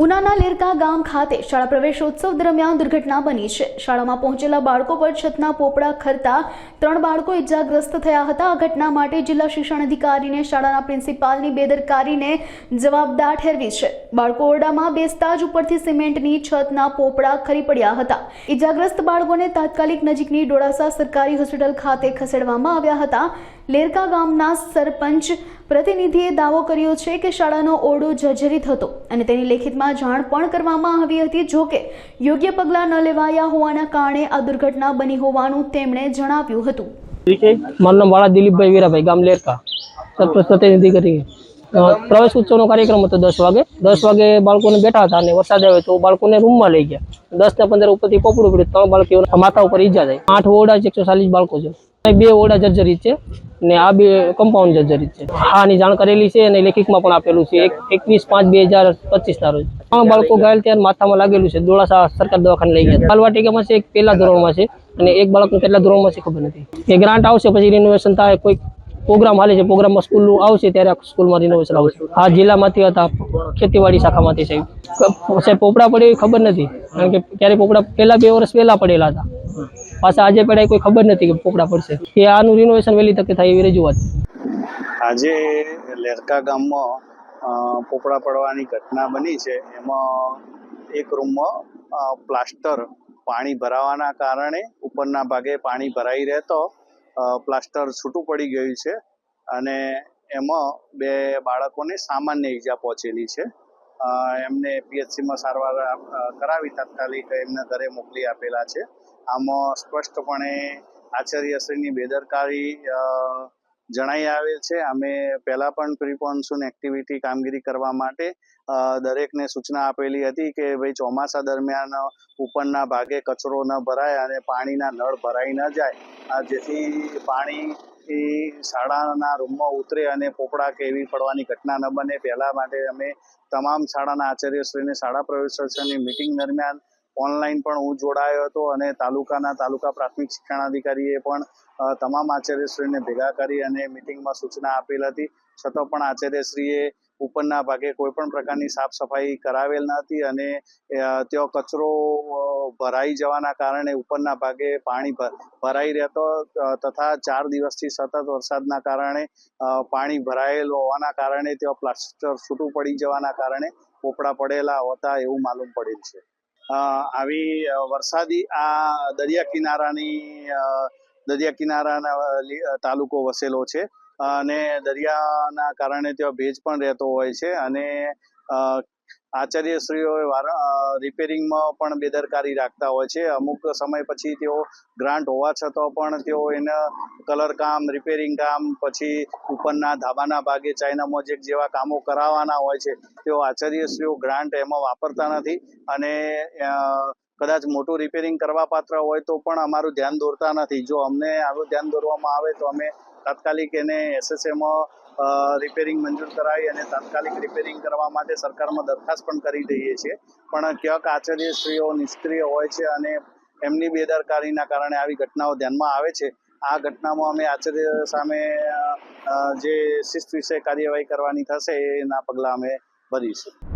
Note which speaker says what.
Speaker 1: ઉનાના લેરકા ગામ ખાતે શાળા પ્રવેશોત્સવ દરમિયાન દુર્ઘટના બની છે. શાળામાં પહોંચેલા બાળકો પર છતના પોપડા ખરતા ત્રણ બાળકો ઇજાગ્રસ્ત થયા હતા. આ ઘટના માટે જિલ્લા શિક્ષણ અધિકારીને શાળાના પ્રિન્સિપાલની બેદરકારીને જવાબદાર ઠેરવી છે. બાળકો ઓરડામાં બેસતા જ ઉપરથી સિમેન્ટની છતના પોપડા ખરી પડ્યા હતા. ઇજાગ્રસ્ત બાળકોને તાત્કાલિક નજીકની ડોળાસા સરકારી હોસ્પિટલ ખાતે ખસેડવામાં આવ્યા હતા. લેરકા ગામના સરપંચ પ્રતિનિધિએ દાવો કર્યો છે કે શાળાનો ઓરડો જર્જરિત હતો અને તેની લેખિતમાં જાણ પણ કરવામાં આવી હતી, જો કે યોગ્ય પગલાં ન લેવાયા હોવાના કારણે આ દુર્ઘટના બની હોવાનું તેમણે જણાવ્યું હતું.
Speaker 2: મારું વાળા દિલીપભાઈ વીરાભાઈ, ગામ લેરકા. પ્રતિનિધિ કરી. પ્રવેશ ઉત્સવનો કાર્યક્રમ હતો દસ વાગે. દસ વાગે બાળકોને બેઠા હતા અને વરસાદ આવ્યો તો બાળકોને રૂમમાં લઈ ગયા. દસ ને પંદર ઉપરથી પોપડું પડ્યું, ત્રણ બાળકો માથા ઉપર ઈજા થઈ. આઠ ઓરડા એકસો ચાલીસ બાળકો છે. બે ઓરડા જર્જરિત છે. ને આ બે કમ્પાઉન્ડ જર્જરિત છે. આની જાણ કરેલી છે અને લેખિતમાં પણ આપેલું છે. એકવીસ પાંચ બે હજાર પચીસના રોજ. ત્રણ બાળકો ઘાયલ ત્યારે માથામાં લાગેલું છે. ડોળાસા સરકાર દવાખાને લઈ ગયા. બાલવાટિકામાં છે એક પહેલા ધોરણમાં છે અને એક બાળકનું કેટલા ધોરણમાં છે ખબર નથી. એ ગ્રાન્ટ આવશે, પછી રિનોવેશન થાય, કોઈ પ્રોગ્રામ હાલે છે. પ્રોગ્રામમાં સ્કૂલ આવશે ત્યારે સ્કૂલમાં રિનોવેશન આવશે. આ જિલ્લામાંથી હતા. ખેતીવાડી શાખામાંથી સાહેબ. સાહેબ, પોપડા પડે ખબર નથી. કારણ કે ક્યારે પોપડા પહેલાં બે વર્ષ પહેલાં પડેલા હતા. પાછા આજે પડ્યા એ કોઈ ખબર નથી કે પોપડા પડશે. કે આનું રિનોવેશન વહેલી તકે થાય એવી રજૂઆત.
Speaker 3: આજે લેરકા ગામમાં પોપડા પડવાની ઘટના બની છે. એમાં એક રૂમમાં પ્લાસ્ટર પાણી ભરાવાના કારણે ઉપરના ભાગે પાણી ભરાઈ રહેતો પ્લાસ્ટર છૂટું પડી ગયું છે અને એમાં બે બાળકોને સામાન્ય ઈજા પહોંચેલી છે. એમને પીએચસીમાં સારવાર કરાવી તાત્કાલિક એમના ઘરે મોકલી આપેલા છે. આમાં સ્પષ્ટપણે આચાર્યશ્રીની બેદરકારી જણાઈ આવેલ છે. અમે પહેલા પણ પ્રી એક્ટિવિટી કામગીરી કરવા માટે દરેકને સૂચના આપેલી હતી કે, ભાઈ, ચોમાસા દરમિયાન ઉપરના ભાગે કચરો ન ભરાય અને પાણીના નળ ભરાઈ ન જાય. જેથી પાણી શાળાના રૂમમાં ઉતરે અને પોપડા કે એવી પડવાની ઘટના ન બને. પહેલા માટે અમે તમામ શાળાના આચાર્યશ્રીને, શાળા પ્રવેશોત્સવની મિટિંગ દરમિયાન ઓનલાઈન પણ હું જોડાયો હતો અને તાલુકાના તાલુકા પ્રાથમિક શિક્ષણાધિકારીએ પણ તમામ આચાર્યશ્રીને ભેગા કરી અને મિટિંગમાં સૂચના આપેલ હતી. છતાં પણ આચાર્યશ્રીએ ઉપરના ભાગે કોઈ પણ પ્રકારની સાફ સફાઈ કરાવેલ ન હતી અને ત્યાં કચરો ભરાઈ જવાના કારણે ઉપરના ભાગે પાણી ભરાઈ રહેતો તથા ચાર દિવસથી સતત વરસાદના કારણે પાણી ભરાયેલ હોવાના કારણે ત્યાં પ્લાસ્ટર છૂટું પડી જવાના કારણે પોપડા પડેલા હોતા એવું માલુમ પડેલ છે. આવી વરસાદી આ દરિયા કિનારાની દરિયા કિનારાના તાલુકો વસેલો છે. અને દરિયાના કારણે ત્યાં ભેજ પણ રહેતો હોય છે. અને અ, આચાર્યશ્રીઓ રિપેરિંગમાં પણ બેદરકારી રાખતા હોય છે. અમુક સમય પછી તેઓ ગ્રાન્ટ હોવા છતાં પણ તેઓ એના કલર કામ રિપેરિંગ કામ પછી ઉપરના ધાબાના ભાગે ચાઇના મોજેક જેવા કામો કરાવવાના હોય છે. તેઓ આચાર્યશ્રીઓ ગ્રાન્ટ એમાં વાપરતા નથી અને કદાચ મોટું રિપેરિંગ કરવા પાત્ર હોય તો પણ અમારું ધ્યાન દોરતા નથી. જો અમને આવું ધ્યાન દોરવામાં આવે તો અમે તાત્કાલિક એને એસએસએમાં રિપેરિંગ મંજૂર કરાવી અને તાત્કાલિક રિપેરિંગ કરવા માટે સરકારમાં દરખાસ્ત પણ કરી દઈએ છીએ. પણ ક્યાંક આચાર્યશ્રીઓ નિષ્ક્રિય હોય છે અને એમની બેદરકારીના કારણે આવી ઘટનાઓ ધ્યાનમાં આવે છે, આ ઘટનામાં અમે આચાર્ય સામે જે શિસ્ત વિશે કાર્યવાહી કરવાની થશે એના પગલાં અમે ભરીશું.